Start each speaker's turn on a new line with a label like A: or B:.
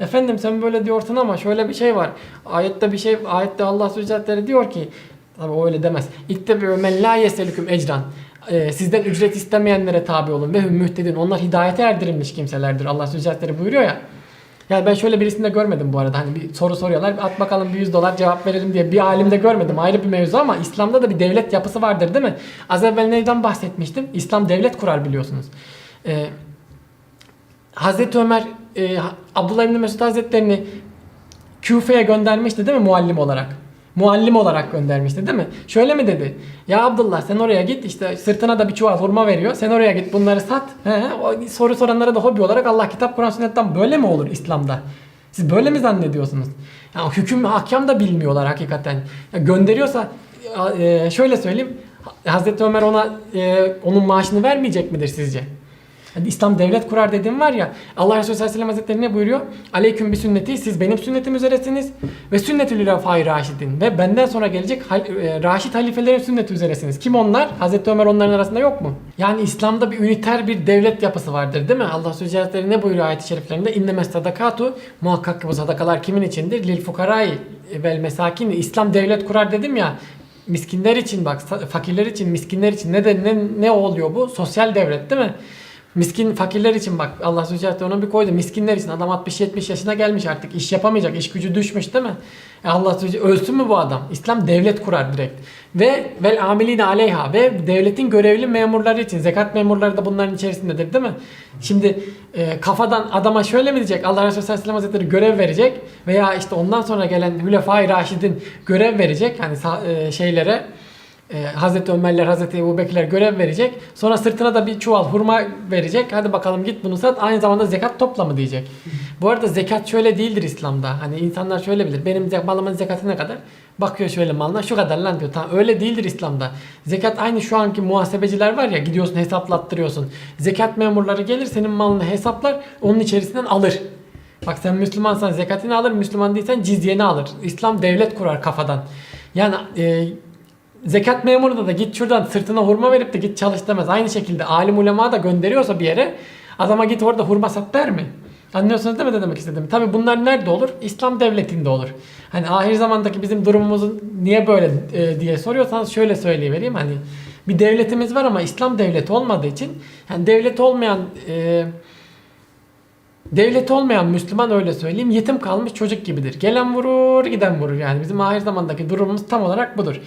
A: Efendim sen böyle diyorsun ama şöyle bir şey var. Ayette bir şey ayette Allah Subhanahu diyor ki tabi o öyle demez. İttebi'u men la yeselüküm ecran. Ee, sizden ücret istemeyenlere tabi olun ve mühtedin. Onlar hidayete erdirilmiş kimselerdir. Allah Subhanahu buyuruyor ya. Yani ben şöyle birisini de görmedim bu arada. Hani bir soru soruyorlar. At bakalım bir 100 dolar cevap verelim diye bir alimde görmedim. Ayrı bir mevzu ama İslam'da da bir devlet yapısı vardır değil mi? Az evvel neyden bahsetmiştim? İslam devlet kurar biliyorsunuz. Ee, Hazreti Ömer e, Abdullah İbni Mesud Hazretlerini Küfe'ye göndermişti değil mi muallim olarak? Muallim olarak göndermişti değil mi? Şöyle mi dedi? Ya Abdullah sen oraya git işte sırtına da bir çuval hurma veriyor. Sen oraya git bunları sat. He. O soru soranlara da hobi olarak Allah kitap Kur'an sünnetten böyle mi olur İslam'da? Siz böyle mi zannediyorsunuz? Yani hüküm hakem da bilmiyorlar hakikaten. Ya gönderiyorsa e, şöyle söyleyeyim. Hazreti Ömer ona e, onun maaşını vermeyecek midir sizce? Yani İslam devlet kurar dediğim var ya Allah Resulü sallallahu aleyhi ve sellem hazretleri ne buyuruyor? Aleyküm bir sünneti siz benim sünnetim üzeresiniz ve sünnetül hilafai raşidin ve benden sonra gelecek hal, e, raşid halifelerin sünneti üzeresiniz. Kim onlar? Hazreti Ömer onların arasında yok mu? Yani İslam'da bir üniter bir devlet yapısı vardır değil mi? Allah Resulü hazretleri ne buyuruyor ayet-i şeriflerinde? İnnemez sadakatu muhakkak ki bu sadakalar kimin içindir? Lil fukarai vel mesakin. İslam devlet kurar dedim ya miskinler için bak fakirler için miskinler için ne de ne, ne oluyor bu? Sosyal devlet değil mi? Miskin fakirler için bak Allah Subhanahu onu bir koydu. Miskinler için adam 60-70 yaşına gelmiş artık iş yapamayacak. iş gücü düşmüş değil mi? E Allah Subhanahu ölsün mü bu adam? İslam devlet kurar direkt. Ve vel amiline aleyha ve devletin görevli memurları için zekat memurları da bunların içerisindedir değil mi? Şimdi e, kafadan adama şöyle mi diyecek? Allah Resulü sallallahu aleyhi ve Hazretleri görev verecek veya işte ondan sonra gelen Hülefai Raşid'in görev verecek hani e, şeylere ee, Hazreti Ömerler, Hazreti Ebu Bekirler görev verecek. Sonra sırtına da bir çuval hurma verecek. Hadi bakalım git bunu sat. Aynı zamanda zekat topla mı diyecek. Bu arada zekat şöyle değildir İslam'da. Hani insanlar şöyle bilir. Benim malımın zekatı ne kadar? Bakıyor şöyle malına şu kadar lan diyor. Tamam öyle değildir İslam'da. Zekat aynı şu anki muhasebeciler var ya gidiyorsun hesaplattırıyorsun. Zekat memurları gelir senin malını hesaplar onun içerisinden alır. Bak sen Müslümansan zekatını alır, Müslüman değilsen cizyeni alır. İslam devlet kurar kafadan. Yani e, zekat memuru da git şuradan sırtına hurma verip de git çalış demez. Aynı şekilde alim ulema da gönderiyorsa bir yere adama git orada hurma sat der mi? Anlıyorsunuz değil mi ne demek istediğimi? Tabi bunlar nerede olur? İslam devletinde olur. Hani ahir zamandaki bizim durumumuzun niye böyle e, diye soruyorsanız şöyle söyleyivereyim. Hani bir devletimiz var ama İslam devleti olmadığı için yani devlet olmayan e, Devlet olmayan Müslüman öyle söyleyeyim yetim kalmış çocuk gibidir. Gelen vurur giden vurur yani bizim ahir zamandaki durumumuz tam olarak budur.